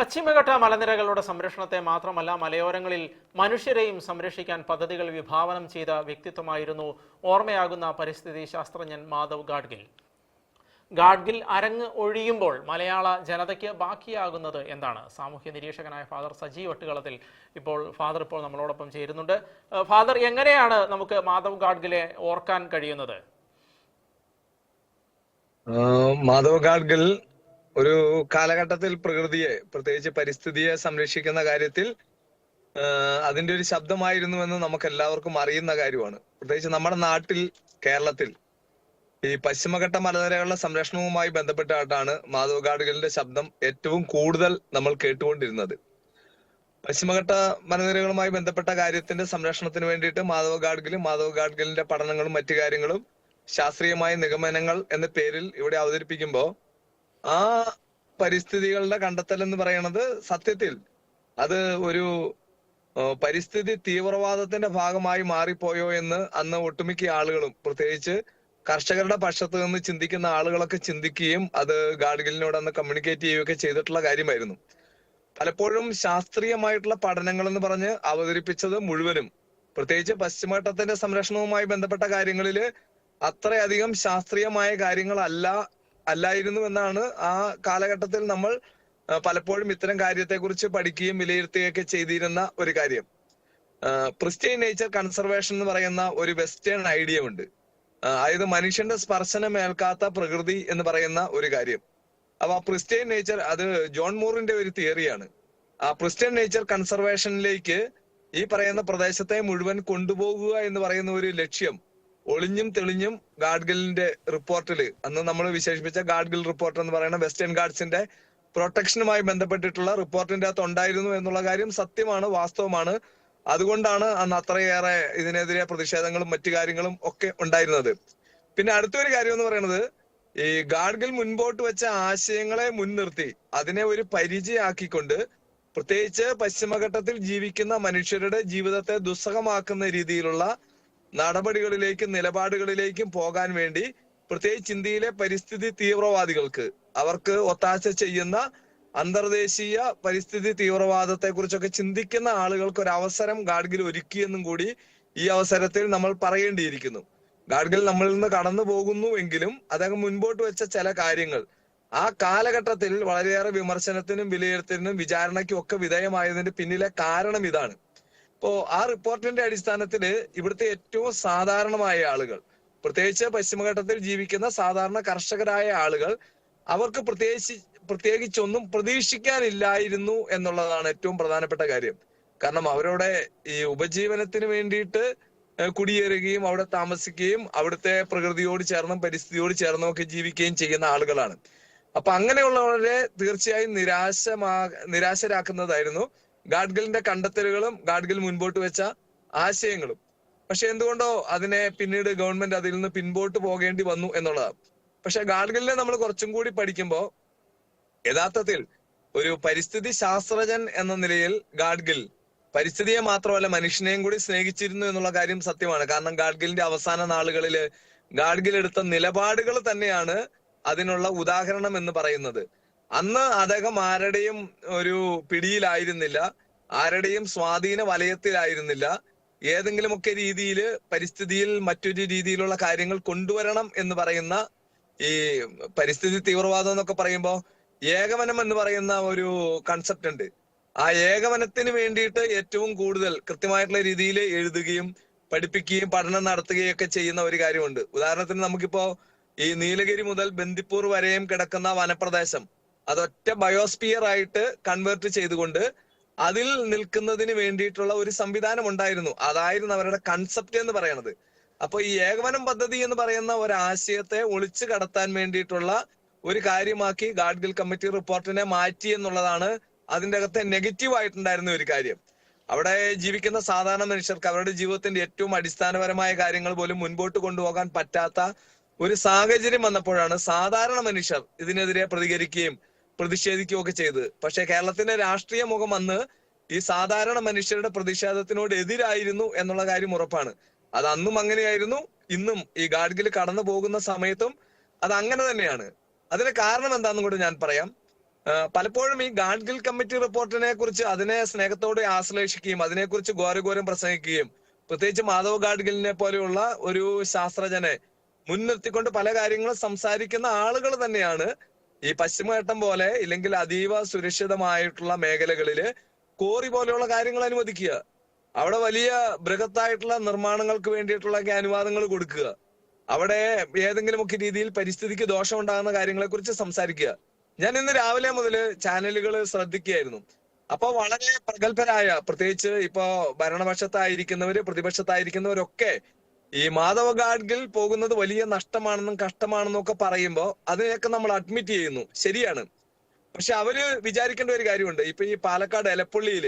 പശ്ചിമഘട്ട മലനിരകളുടെ സംരക്ഷണത്തെ മാത്രമല്ല മലയോരങ്ങളിൽ മനുഷ്യരെയും സംരക്ഷിക്കാൻ പദ്ധതികൾ വിഭാവനം ചെയ്ത വ്യക്തിത്വമായിരുന്നു ഓർമ്മയാകുന്ന പരിസ്ഥിതി ശാസ്ത്രജ്ഞൻ മാധവ് ഗാഡ്ഗിൽ. ഗാഡ്ഗിൽ അരങ്ങ് ഒഴിയുമ്പോൾ മലയാള ജനതയ്ക്ക് ബാക്കിയാകുന്നത് എന്താണ്? സാമൂഹ്യ നിരീക്ഷകനായ ഫാദർ സജീവ് വട്ടുകളത്തിൽ ഇപ്പോൾ ഫാദർ ഇപ്പോൾ നമ്മളോടൊപ്പം ചേരുന്നുണ്ട്. ഫാദർ എങ്ങനെയാണ് നമുക്ക് മാധവ് ഗാഡ്ഗിലെ ഓർക്കാൻ കഴിയുന്നത്? മാധവ് ഗാഡ്ഗിൽ ഒരു കാലഘട്ടത്തിൽ പ്രകൃതിയെ പ്രത്യേകിച്ച് പരിസ്ഥിതിയെ സംരക്ഷിക്കുന്ന കാര്യത്തിൽ അതിന്റെ ഒരു ശബ്ദമായിരുന്നുവെന്ന് നമുക്ക് എല്ലാവർക്കും അറിയുന്ന കാര്യമാണ്. പ്രത്യേകിച്ച് നമ്മുടെ നാട്ടിൽ കേരളത്തിൽ ഈ പശ്ചിമഘട്ട മലനിരകളുടെ സംരക്ഷണവുമായി ബന്ധപ്പെട്ടായിട്ടാണ് മാധവ് ശബ്ദം ഏറ്റവും കൂടുതൽ നമ്മൾ കേട്ടുകൊണ്ടിരുന്നത്. പശ്ചിമഘട്ട മലനിരകളുമായി ബന്ധപ്പെട്ട കാര്യത്തിന്റെ സംരക്ഷണത്തിന് വേണ്ടിയിട്ട് മാധവ് ഗാഡ്ഗിലും ഗാഡ്ഗിലിന്റെ പഠനങ്ങളും മറ്റു കാര്യങ്ങളും ശാസ്ത്രീയമായ നിഗമനങ്ങൾ എന്ന പേരിൽ ഇവിടെ അവതരിപ്പിക്കുമ്പോൾ ആ പരിസ്ഥിതികളുടെ കണ്ടെത്തൽ എന്ന് പറയുന്നത് സത്യത്തിൽ. അത് ഒരു പരിസ്ഥിതി തീവ്രവാദത്തിന്റെ ഭാഗമായി മാറിപ്പോയോ എന്ന് അന്ന് ഒട്ടുമിക്ക ആളുകളും പ്രത്യേകിച്ച് കർഷകരുടെ പക്ഷത്ത് നിന്ന് ചിന്തിക്കുന്ന ആളുകളൊക്കെ ചിന്തിക്കുകയും അത് ഗാഡ്ഗിലിനോട് അന്ന് കമ്മ്യൂണിക്കേറ്റ് ചെയ്യുകയൊക്കെ ചെയ്തിട്ടുള്ള കാര്യമായിരുന്നു. പലപ്പോഴും ശാസ്ത്രീയമായിട്ടുള്ള പഠനങ്ങൾ എന്ന് പറഞ്ഞ് അവതരിപ്പിച്ചത് മുഴുവനും പ്രത്യേകിച്ച് പശ്ചിമഘട്ടത്തിന്റെ സംരക്ഷണവുമായി ബന്ധപ്പെട്ട കാര്യങ്ങളിൽ അത്രയധികം ശാസ്ത്രീയമായ കാര്യങ്ങളല്ല അല്ലായിരുന്നു എന്നാണ് ആ കാലഘട്ടത്തിൽ നമ്മൾ പലപ്പോഴും ഇത്തരം കാര്യത്തെക്കുറിച്ച് പഠിക്കുകയും വിലയിരുത്തുകയൊക്കെ ചെയ്തിരുന്ന ഒരു കാര്യം. പ്രിസ്റ്റൈൻ നേച്ചർ കൺസർവേഷൻ എന്ന് പറയുന്ന ഒരു വെസ്റ്റേൺ ഐഡിയ ഉണ്ട്. അതായത് മനുഷ്യന്റെ സ്പർശനം ഏൽക്കാത്ത പ്രകൃതി എന്ന് പറയുന്ന ഒരു കാര്യം. അപ്പൊ ആ പ്രിസ്റ്റൈൻ നേച്ചർ അത് ജോൺ മൂറിന്റെ ഒരു തിയറിയാണ്. ആ പ്രിസ്റ്റൈൻ നേച്ചർ കൺസർവേഷനിലേക്ക് ഈ പറയുന്ന പ്രദേശത്തെ മുഴുവൻ കൊണ്ടുപോകുക എന്ന് പറയുന്ന ഒരു ലക്ഷ്യം ഒളിഞ്ഞും തെളിഞ്ഞും ഗാഡ്ഗിലിന്റെ റിപ്പോർട്ടിൽ അന്ന് നമ്മൾ വിശേഷിപ്പിച്ച ഗാഡ്ഗിൽ റിപ്പോർട്ട് എന്ന് പറയുന്ന വെസ്റ്റേൺ ഗാർഡ്സിന്റെ പ്രൊട്ടക്ഷനുമായി ബന്ധപ്പെട്ടിട്ടുള്ള റിപ്പോർട്ടിന്റെ അകത്ത് ഉണ്ടായിരുന്നു എന്നുള്ള കാര്യം സത്യമാണ് വാസ്തവമാണ്. അതുകൊണ്ടാണ് അന്ന് അത്രയേറെ ഇതിനെതിരെ പ്രതിഷേധങ്ങളും മറ്റു കാര്യങ്ങളും ഒക്കെ ഉണ്ടായിരുന്നത്. പിന്നെ അടുത്തൊരു കാര്യം എന്ന് പറയുന്നത് ഈ ഗാഡ്ഗിൽ മുൻപോട്ട് വെച്ച ആശയങ്ങളെ മുൻനിർത്തി അതിനെ ഒരു പരിചയമാക്കിക്കൊണ്ട് പ്രത്യേകിച്ച് പശ്ചിമഘട്ടത്തിൽ ജീവിക്കുന്ന മനുഷ്യരുടെ ജീവിതത്തെ ദുസ്സഹമാക്കുന്ന രീതിയിലുള്ള നടപടികളിലേക്കും നിലപാടുകളിലേക്കും പോകാൻ വേണ്ടി പ്രത്യേകിച്ച് ഇന്ത്യയിലെ പരിസ്ഥിതി തീവ്രവാദികൾക്ക് അവർക്ക് ഒത്താശ ചെയ്യുന്ന അന്തർദേശീയ പരിസ്ഥിതി തീവ്രവാദത്തെ കുറിച്ചൊക്കെ ചിന്തിക്കുന്ന ആളുകൾക്ക് ഒരു അവസരം ഗാഡ്ഗിൽ ഒരുക്കിയെന്നും കൂടി ഈ അവസരത്തിൽ നമ്മൾ പറയേണ്ടിയിരിക്കുന്നു. ഗാഡ്ഗിൽ നമ്മളിൽ നിന്ന് കടന്നു പോകുന്നു എങ്കിലും അദ്ദേഹം മുൻപോട്ട് വെച്ച ചില കാര്യങ്ങൾ. ആ കാലഘട്ടത്തിൽ വളരെയേറെ വിമർശനത്തിനും വിലയിരുത്തലിനും വിചാരണയ്ക്കും ഒക്കെ വിധേയമായതിന്റെ പിന്നിലെ കാരണം ഇതാണ്. ഇപ്പോ ആ റിപ്പോർട്ടിന്റെ അടിസ്ഥാനത്തിൽ ഇവിടുത്തെ ഏറ്റവും സാധാരണമായ ആളുകൾ പ്രത്യേകിച്ച് പശ്ചിമഘട്ടത്തിൽ ജീവിക്കുന്ന സാധാരണ കർഷകരായ ആളുകൾ അവർക്ക് പ്രത്യേകിച്ച് പ്രത്യേകിച്ചൊന്നും പ്രതീക്ഷിക്കാനില്ലായിരുന്നു എന്നുള്ളതാണ് ഏറ്റവും പ്രധാനപ്പെട്ട കാര്യം. കാരണം അവരുടെ ഈ ഉപജീവനത്തിന് വേണ്ടിയിട്ട് കുടിയേറുകയും അവിടെ താമസിക്കുകയും അവിടുത്തെ പ്രകൃതിയോട് ചേർന്നും പരിസ്ഥിതിയോട് ചേർന്നും ഒക്കെ ജീവിക്കുകയും ചെയ്യുന്ന ആളുകളാണ്. അപ്പൊ അങ്ങനെയുള്ളവരെ തീർച്ചയായും നിരാശമാ നിരാശരാക്കുന്നതായിരുന്നു. ഗാഡ്ഗിലിന്റെ കണ്ടെത്തലുകളും ഗാഡ്ഗിൽ മുൻപോട്ട് വെച്ച ആശയങ്ങളും. പക്ഷെ എന്തുകൊണ്ടോ അതിനെ പിന്നീട് ഗവൺമെന്റ് അതിൽ നിന്ന് പിൻപോട്ട് പോകേണ്ടി വന്നു എന്നുള്ളതാണ്. പക്ഷെ ഗാഡ്ഗിലിനെ നമ്മൾ കുറച്ചും കൂടി പഠിക്കുമ്പോൾ യഥാർത്ഥത്തിൽ ഒരു പരിസ്ഥിതി ശാസ്ത്രജ്ഞൻ എന്ന നിലയിൽ ഗാഡ്ഗിൽ പരിസ്ഥിതിയെ മാത്രമല്ല മനുഷ്യനെയും കൂടി സ്നേഹിച്ചിരുന്നു എന്നുള്ള കാര്യം സത്യമാണ്. കാരണം ഗാഡ്ഗിലിന്റെ അവസാന നാളുകളിൽ ഗാഡ്ഗിൽ എടുത്ത നിലപാടുകൾ തന്നെയാണ് അതിനുള്ള ഉദാഹരണം എന്ന് പറയുന്നത്. അന്ന് അദ്ദേഹം ആരുടെയും ഒരു പിടിയിലായിരുന്നില്ല. ആരുടെയും സ്വാധീന വലയത്തിലായിരുന്നില്ല. ഏതെങ്കിലുമൊക്കെ രീതിയിൽ പരിസ്ഥിതിയിൽ മറ്റൊരു രീതിയിലുള്ള കാര്യങ്ങൾ കൊണ്ടുവരണം എന്ന് പറയുന്ന ഈ പരിസ്ഥിതി തീവ്രവാദം എന്നൊക്കെ പറയുമ്പോൾ ഏകവനം എന്ന് പറയുന്ന ഒരു കൺസെപ്റ്റ് ഉണ്ട്. ആ ഏകവനത്തിന് വേണ്ടിയിട്ട് ഏറ്റവും കൂടുതൽ കൃത്യമായിട്ടുള്ള രീതിയിൽ എഴുതുകയും പഠിപ്പിക്കുകയും പഠനം നടത്തുകയും ഒക്കെ ചെയ്യുന്ന ഒരു കാര്യമുണ്ട്. ഉദാഹരണത്തിന് നമുക്കിപ്പോ ഈ നീലഗിരി മുതൽ ബന്ദിപ്പൂർ വരെയും കിടക്കുന്ന വനപ്രദേശം. അതൊറ്റ ബയോസ്പിയർ ആയിട്ട് കൺവേർട്ട് ചെയ്തുകൊണ്ട് അതിൽ നിൽക്കുന്നതിന് വേണ്ടിയിട്ടുള്ള ഒരു സംവിധാനം ഉണ്ടായിരുന്നു. അതായിരുന്നു അവരുടെ കൺസെപ്റ്റ് എന്ന് പറയുന്നത് അപ്പൊ ഈ ഏകവനം പദ്ധതി എന്ന് പറയുന്ന ഒരു ആശയത്തെ ഒളിച്ചു കടത്താൻ വേണ്ടിയിട്ടുള്ള ഒരു കാര്യമാക്കി ഗാഡ്ഗിൽ കമ്മിറ്റി റിപ്പോർട്ടിനെ മാറ്റി എന്നുള്ളതാണ് അതിന്റെ അകത്തെ നെഗറ്റീവ് ആയിട്ടുണ്ടായിരുന്ന ഒരു കാര്യം. അവിടെ ജീവിക്കുന്ന സാധാരണ മനുഷ്യർക്ക് അവരുടെ ജീവിതത്തിന്റെ ഏറ്റവും അടിസ്ഥാനപരമായ കാര്യങ്ങൾ പോലും മുൻപോട്ട് കൊണ്ടുപോകാൻ പറ്റാത്ത ഒരു സാഹചര്യം വന്നപ്പോഴാണ് സാധാരണ മനുഷ്യർ ഇതിനെതിരെ പ്രതികരിക്കുകയും പ്രതിഷേധിക്കുകയും ചെയ്ത്. പക്ഷെ കേരളത്തിന്റെ രാഷ്ട്രീയ മുഖം അന്ന് ഈ സാധാരണ മനുഷ്യരുടെ പ്രതിഷേധത്തിനോട് എതിരായിരുന്നു എന്നുള്ള കാര്യം ഉറപ്പാണ്. അത് അന്നും അങ്ങനെയായിരുന്നു. ഇന്നും ഈ ഗാഡ്ഗിൽ കടന്നു പോകുന്ന സമയത്തും അത് അങ്ങനെ തന്നെയാണ്. അതിന് കാരണം എന്താണെന്നും കൂടെ ഞാൻ പറയാം. പലപ്പോഴും ഈ ഗാഡ്ഗിൽ കമ്മിറ്റി റിപ്പോർട്ടിനെ കുറിച്ച് അതിനെ സ്നേഹത്തോടെ ആശ്ലേഷിക്കുകയും അതിനെക്കുറിച്ച് ഘോരഘോരം പ്രസംഗിക്കുകയും പ്രത്യേകിച്ച് മാധവ് ഗാഡ്ഗിലിനെ പോലെയുള്ള ഒരു ശാസ്ത്രജ്ഞനെ മുൻനിർത്തിക്കൊണ്ട് പല കാര്യങ്ങളും സംസാരിക്കുന്ന ആളുകൾ തന്നെയാണ് ഈ പശ്ചിമഘട്ടം പോലെ ഇല്ലെങ്കിൽ അതീവ സുരക്ഷിതമായിട്ടുള്ള മേഖലകളിൽ കോറി പോലെയുള്ള കാര്യങ്ങൾ അനുവദിക്കുക. അവിടെ വലിയ ബൃഹത്തായിട്ടുള്ള നിർമ്മാണങ്ങൾക്ക് വേണ്ടിയിട്ടുള്ള അനുവാദങ്ങൾ കൊടുക്കുക. അവിടെ ഏതെങ്കിലുമൊക്കെ രീതിയിൽ പരിസ്ഥിതിക്ക് ദോഷം ഉണ്ടാകുന്ന കാര്യങ്ങളെ കുറിച്ച് സംസാരിക്കുക. ഞാൻ ഇന്ന് രാവിലെ മുതൽ ചാനലുകൾ ശ്രദ്ധിക്കുകയായിരുന്നു. അപ്പൊ വളരെ പ്രഗത്ഭരായ പ്രത്യേകിച്ച് ഇപ്പോ ഭരണപക്ഷത്തായിരിക്കുന്നവര് പ്രതിപക്ഷത്തായിരിക്കുന്നവരൊക്കെ ഈ മാധവ ഗാഡ്ഗിൽ പോകുന്നത് വലിയ നഷ്ടമാണെന്നും കഷ്ടമാണെന്നും ഒക്കെ പറയുമ്പോൾ അതിനെയൊക്കെ നമ്മൾ അഡ്മിറ്റ് ചെയ്യുന്നു. ശരിയാണ്. പക്ഷെ അവർ വിചാരിക്കേണ്ട ഒരു കാര്യമുണ്ട്. ഇപ്പൊ ഈ പാലക്കാട് എലപ്പള്ളിയിൽ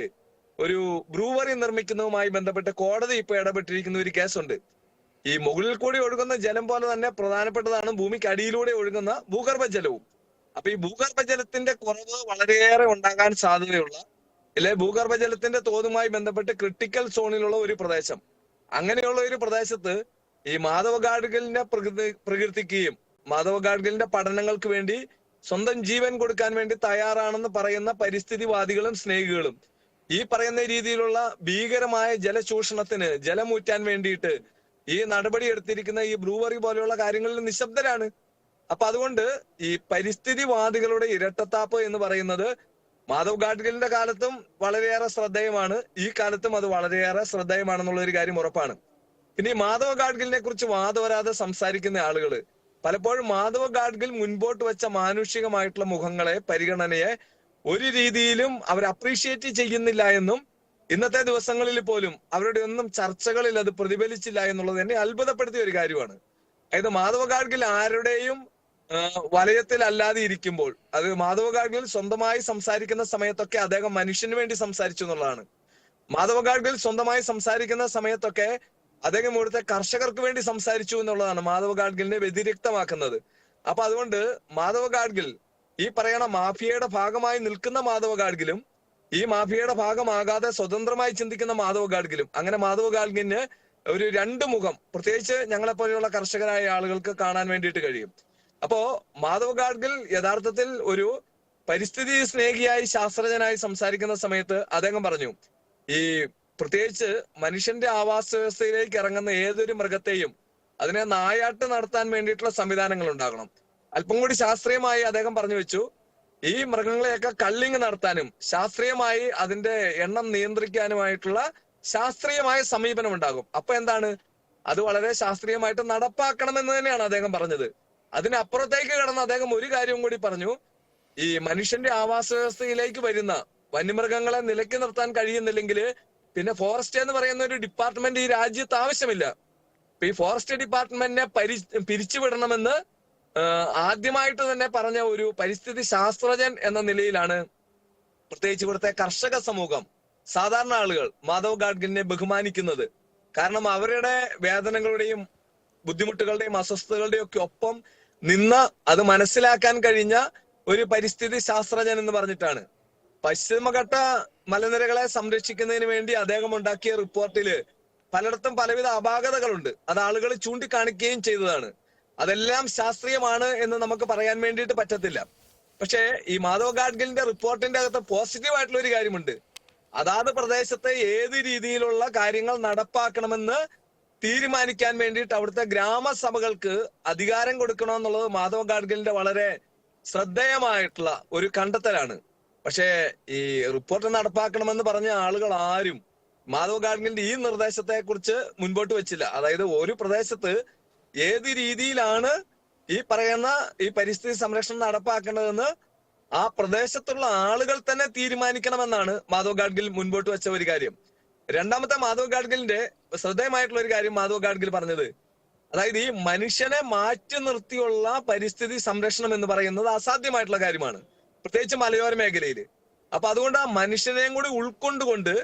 ഒരു ബ്രൂവറി നിർമ്മിക്കുന്നതുമായി ബന്ധപ്പെട്ട് കോടതി ഇപ്പൊ ഇടപെട്ടിരിക്കുന്ന ഒരു കേസുണ്ട്. ഈ മുകളിൽ കൂടി ഒഴുകുന്ന ജലം പോലെ തന്നെ പ്രധാനപ്പെട്ടതാണ് ഭൂമിക്ക് അടിയിലൂടെ ഒഴുകുന്ന ഭൂഗർഭജലവും അപ്പൊ ഈ ഭൂഗർഭജലത്തിന്റെ കുറവ് വളരെയേറെ ഉണ്ടാകാൻ സാധ്യതയുള്ള അല്ലെ ഭൂഗർഭജലത്തിന്റെ തോതുമായി ബന്ധപ്പെട്ട് ക്രിട്ടിക്കൽ സോണിലുള്ള ഒരു പ്രദേശം. അങ്ങനെയുള്ള ഒരു പ്രദേശത്ത് ഈ മാധവ ഗാഡ്ഗിലിനെ പ്രകൃതി പ്രകീർത്തിക്കുകയും മാധവ ഗാഡ്ഗിലിന്റെ പഠനങ്ങൾക്ക് വേണ്ടി സ്വന്തം ജീവൻ കൊടുക്കാൻ വേണ്ടി തയ്യാറാണെന്ന് പറയുന്ന പരിസ്ഥിതിവാദികളും സ്നേഹികളും. ഈ പറയുന്ന രീതിയിലുള്ള ഭീകരമായ ജലചൂഷണത്തിന് ജലമൂറ്റാൻ വേണ്ടിയിട്ട് ഈ നടപടി എടുത്തിരിക്കുന്ന ഈ ബ്രൂവറി പോലെയുള്ള കാര്യങ്ങളിൽ നിശബ്ദരാണ്. അപ്പൊ അതുകൊണ്ട് ഈ പരിസ്ഥിതിവാദികളുടെ ഇരട്ടത്താപ്പ് എന്ന് പറയുന്നത് മാധവ് ഗാഡ്ഗിലിന്റെ കാലത്തും വളരെയേറെ ശ്രദ്ധേയമാണ്. ഈ കാലത്തും അത് വളരെയേറെ ശ്രദ്ധേയമാണെന്നുള്ള ഒരു കാര്യം ഉറപ്പാണ്. ഇനി മാധവ ഗാഡ്ഗിലിനെ കുറിച്ച് വാദവരാതെ സംസാരിക്കുന്ന ആളുകൾ പലപ്പോഴും മാധവ ഗാഡ്ഗിൽ മുൻപോട്ട് വെച്ച മാനുഷികമായിട്ടുള്ള മുഖങ്ങളെ പരിഗണനയെ ഒരു രീതിയിലും അവർ അപ്രീഷിയേറ്റ് ചെയ്യുന്നില്ല എന്നും ഇന്നത്തെ ദിവസങ്ങളിൽ പോലും അവരുടെ ഒന്നും ചർച്ചകളിൽ അത് പ്രതിഫലിച്ചില്ല എന്നുള്ളത് എന്നെ അത്ഭുതപ്പെടുത്തിയ ഒരു കാര്യമാണ്. അതായത് മാധവ ഗാഡ്ഗിൽ ആരുടെയും വലയത്തിൽ അല്ലാതെ ഇരിക്കുമ്പോൾ അത് മാധവ ഗാഡ്ഗിൽ സ്വന്തമായി സംസാരിക്കുന്ന സമയത്തൊക്കെ അദ്ദേഹം മനുഷ്യന് വേണ്ടി സംസാരിച്ചു എന്നുള്ളതാണ്. മാധവ ഗാഡ്ഗിൽ സ്വന്തമായി സംസാരിക്കുന്ന സമയത്തൊക്കെ അദ്ദേഹം ഇവിടുത്തെ കർഷകർക്ക് വേണ്ടി സംസാരിച്ചു എന്നുള്ളതാണ് മാധവ ഗാഡ്ഗിലിനെ വ്യതിരിക്തമാക്കുന്നത്. അപ്പൊ അതുകൊണ്ട് മാധവ ഗാഡ്ഗിൽ ഈ പറയണ മാഫിയയുടെ ഭാഗമായി നിൽക്കുന്ന മാധവ ഗാഡ്ഗിലും ഈ മാഫിയയുടെ ഭാഗമാകാതെ സ്വതന്ത്രമായി ചിന്തിക്കുന്ന മാധവ ഗാഡ്ഗിലും അങ്ങനെ മാധവ ഗാഡ്ഗിന് ഒരു രണ്ട് മുഖം പ്രത്യേകിച്ച് ഞങ്ങളെ പോലെയുള്ള കർഷകരായ ആളുകൾക്ക് കാണാൻ വേണ്ടിയിട്ട് കഴിയും. അപ്പോ മാധവ് ഗാഡ്ഗിൽ യഥാർത്ഥത്തിൽ ഒരു പരിസ്ഥിതി സ്നേഹിയായി ശാസ്ത്രജ്ഞനായി സംസാരിക്കുന്ന സമയത്ത് അദ്ദേഹം പറഞ്ഞു ഈ പ്രത്യേകിച്ച് മനുഷ്യന്റെ ആവാസ വ്യവസ്ഥയിലേക്ക് ഇറങ്ങുന്ന ഏതൊരു മൃഗത്തെയും അതിനെ നായാട്ട് നടത്താൻ വേണ്ടിയിട്ടുള്ള സംവിധാനങ്ങൾ ഉണ്ടാകണം. അല്പം കൂടി ശാസ്ത്രീയമായി അദ്ദേഹം പറഞ്ഞു വെച്ചു ഈ മൃഗങ്ങളെയൊക്കെ കള്ളിങ് നടത്താനും ശാസ്ത്രീയമായി അതിന്റെ എണ്ണം നിയന്ത്രിക്കാനുമായിട്ടുള്ള ശാസ്ത്രീയമായ സമീപനം ഉണ്ടാകും അപ്പൊ എന്താണ്? അത് വളരെ ശാസ്ത്രീയമായിട്ട് നടപ്പാക്കണം എന്ന് തന്നെയാണ് അദ്ദേഹം പറഞ്ഞത്. അതിനപ്പുറത്തേക്ക് കടന്ന് അദ്ദേഹം ഒരു കാര്യം കൂടി പറഞ്ഞു. ഈ മനുഷ്യന്റെ ആവാസ വ്യവസ്ഥയിലേക്ക് വരുന്ന വന്യമൃഗങ്ങളെ നിലയ്ക്ക് നിർത്താൻ കഴിയുന്നില്ലെങ്കിൽ പിന്നെ ഫോറസ്റ്റ് എന്ന് പറയുന്ന ഒരു ഡിപ്പാർട്ട്മെന്റ് ഈ രാജ്യത്ത് ആവശ്യമില്ല. ഇപ്പൊ ഈ ഫോറസ്റ്റ് ഡിപ്പാർട്ട്മെന്റിനെ പരി പിരിച്ചുവിടണമെന്ന് ആദ്യമായിട്ട് തന്നെ പറഞ്ഞ ഒരു പരിസ്ഥിതി ശാസ്ത്രജ്ഞൻ എന്ന നിലയിലാണ് പ്രത്യേകിച്ച് ഇവിടുത്തെ കർഷക സമൂഹം സാധാരണ ആളുകൾ മാധവ് ഗാഡ്ഗിനെ ബഹുമാനിക്കുന്നത്. കാരണം അവരുടെ വേദനകളുടെയും ബുദ്ധിമുട്ടുകളുടെയും അസ്വസ്ഥതകളുടെയും ഒക്കെ ഒപ്പം നിന്ന് അത് മനസ്സിലാക്കാൻ കഴിഞ്ഞ ഒരു പരിസ്ഥിതി ശാസ്ത്രജ്ഞൻ എന്ന് പറഞ്ഞിട്ടാണ്. പശ്ചിമഘട്ട മലനിരകളെ സംരക്ഷിക്കുന്നതിന് വേണ്ടി അദ്ദേഹം ഉണ്ടാക്കിയ റിപ്പോർട്ടിൽ പലയിടത്തും പലവിധ അപാകതകളുണ്ട്. അത് ആളുകൾ ചൂണ്ടിക്കാണിക്കുകയും ചെയ്തതാണ്. അതെല്ലാം ശാസ്ത്രീയമാണ് എന്ന് നമുക്ക് പറയാൻ വേണ്ടിയിട്ട് പറ്റത്തില്ല. പക്ഷേ ഈ മാധവ് ഗാഡ്ഗിലിന്റെ റിപ്പോർട്ടിന്റെ അകത്ത് പോസിറ്റീവ് ആയിട്ടുള്ള ഒരു കാര്യമുണ്ട്. അതാത് പ്രദേശത്തെ ഏത് രീതിയിലുള്ള കാര്യങ്ങൾ നടപ്പാക്കണമെന്ന് തീരുമാനിക്കാൻ വേണ്ടിയിട്ട് അവിടുത്തെ ഗ്രാമസഭകൾക്ക് അധികാരം കൊടുക്കണമെന്നുള്ളത് മാധവ ഗാഡ്ഗിലിന്റെ വളരെ ശ്രദ്ധേയമായിട്ടുള്ള ഒരു കണ്ടെത്തലാണ്. പക്ഷേ ഈ റിപ്പോർട്ട് നടപ്പാക്കണമെന്ന് പറഞ്ഞ ആളുകൾ ആരും മാധവ് ഗാഡ്ഗിലിന്റെ ഈ നിർദ്ദേശത്തെ കുറിച്ച് മുൻപോട്ട് വെച്ചില്ല. അതായത് ഒരു പ്രദേശത്ത് ഏത് രീതിയിലാണ് ഈ പറയുന്ന ഈ പരിസ്ഥിതി സംരക്ഷണം നടപ്പാക്കേണ്ടതെന്ന് ആ പ്രദേശത്തുള്ള ആളുകൾ തന്നെ തീരുമാനിക്കണമെന്നാണ് മാധവ് ഗാഡ്ഗിൽ മുൻപോട്ട് വെച്ച ഒരു കാര്യം. രണ്ടാമത്തെ മാധവ് ഗാഡ്ഗിലിന്റെ ശ്രദ്ധേയമായിട്ടുള്ള ഒരു കാര്യം മാധവ് ഗാഡ്ഗിൽ പറഞ്ഞത്. അതായത് ഈ മനുഷ്യനെ മാറ്റി നിർത്തിയുള്ള പരിസ്ഥിതി സംരക്ഷണം എന്ന് പറയുന്നത് അസാധ്യമായിട്ടുള്ള കാര്യമാണ്. പ്രത്യേകിച്ച് മലയോര മേഖലയിൽ അപ്പൊ അതുകൊണ്ട് ആ മനുഷ്യനെയും കൂടി ഉൾക്കൊണ്ടുകൊണ്ട്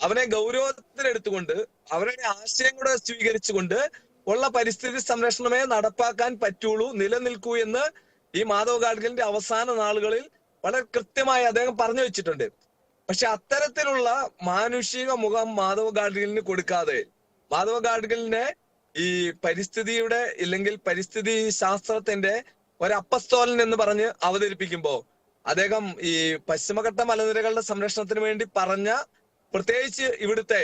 അവനെ ഗൗരവത്തിലെടുത്തുകൊണ്ട് അവരുടെ ആശയം കൂടെ സ്വീകരിച്ചുകൊണ്ട് ഉള്ള പരിസ്ഥിതി സംരക്ഷണമേ നടപ്പാക്കാൻ പറ്റുള്ളൂ നിലനിൽക്കൂ എന്ന് ഈ മാധവ് ഗാഡ്ഗിലിന്റെ അവസാന നാളുകളിൽ വളരെ കൃത്യമായി അദ്ദേഹം പറഞ്ഞു വെച്ചിട്ടുണ്ട്. പക്ഷെ അത്തരത്തിലുള്ള മാനുഷിക മുഖം മാധവ് ഗാഡ്ഗിലിന് കൊടുക്കാതെ മാധവ് ഗാഡ്ഗിലിനെ ഈ പരിസ്ഥിതിയുടെ ഇല്ലെങ്കിൽ പരിസ്ഥിതി ശാസ്ത്രത്തിന്റെ ഒരപ്പസ്തോലൻ എന്ന് പറഞ്ഞ് അവതരിപ്പിക്കുമ്പോ അദ്ദേഹം ഈ പശ്ചിമഘട്ട മലനിരകളുടെ സംരക്ഷണത്തിന് വേണ്ടി പറഞ്ഞ പ്രത്യേകിച്ച് ഇവിടുത്തെ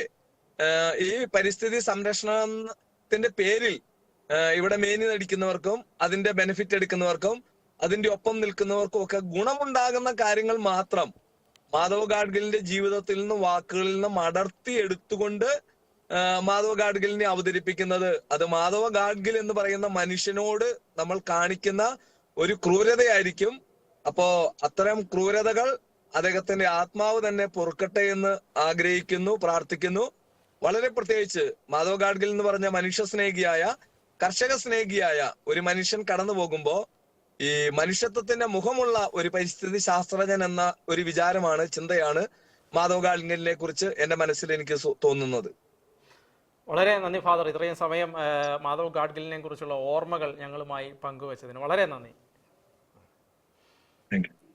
ഈ പരിസ്ഥിതി സംരക്ഷണത്തിന്റെ പേരിൽ ഇവിടെ മേനി നടിക്കുന്നവർക്കും അതിന്റെ ബെനിഫിറ്റ് എടുക്കുന്നവർക്കും അതിന്റെ ഒപ്പം നിൽക്കുന്നവർക്കും ഒക്കെ ഗുണമുണ്ടാകുന്ന കാര്യങ്ങൾ മാത്രം മാധവ് ഗാഡ്ഗിലിന്റെ ജീവിതത്തിൽ നിന്ന് വാക്കുകളിൽ നിന്നും അടർത്തി എടുത്തുകൊണ്ട് മാധവ് ഗാഡ്ഗിലിനെ അവതരിപ്പിക്കുന്നത്. അത് മാധവ ഗാഡ്ഗിൽ എന്ന് പറയുന്ന മനുഷ്യനോട് നമ്മൾ കാണിക്കുന്ന ഒരു ക്രൂരതയായിരിക്കും. അപ്പോ അത്തരം ക്രൂരതകൾ അദ്ദേഹത്തിന്റെ ആത്മാവ് തന്നെ പൊറുക്കട്ടെ എന്ന് ആഗ്രഹിക്കുന്നു പ്രാർത്ഥിക്കുന്നു. വളരെ പ്രത്യേകിച്ച് മാധവ് ഗാഡ്ഗിൽ എന്ന് പറഞ്ഞ മനുഷ്യ സ്നേഹിയായ കർഷക സ്നേഹിയായ ഒരു മനുഷ്യൻ കടന്നു പോകുമ്പോ ഈ മനുഷ്യത്വത്തിന്റെ മുഖമുള്ള ഒരു പരിസ്ഥിതി ശാസ്ത്രജ്ഞൻ എന്ന ഒരു വിചാരമാണ് ചിന്തയാണ് മാധവ് ഗാഡ്ഗിലിനെ കുറിച്ച് എന്റെ മനസ്സിൽ എനിക്ക് തോന്നുന്നത്. വളരെ നന്ദി ഫാദർ. ഇത്രയും സമയം മാധവ് ഗാഡ്ഗിലിനെ കുറിച്ചുള്ള ഓർമ്മകൾ ഞങ്ങളുമായി പങ്കുവച്ചതിന് വളരെ നന്ദി. Thank you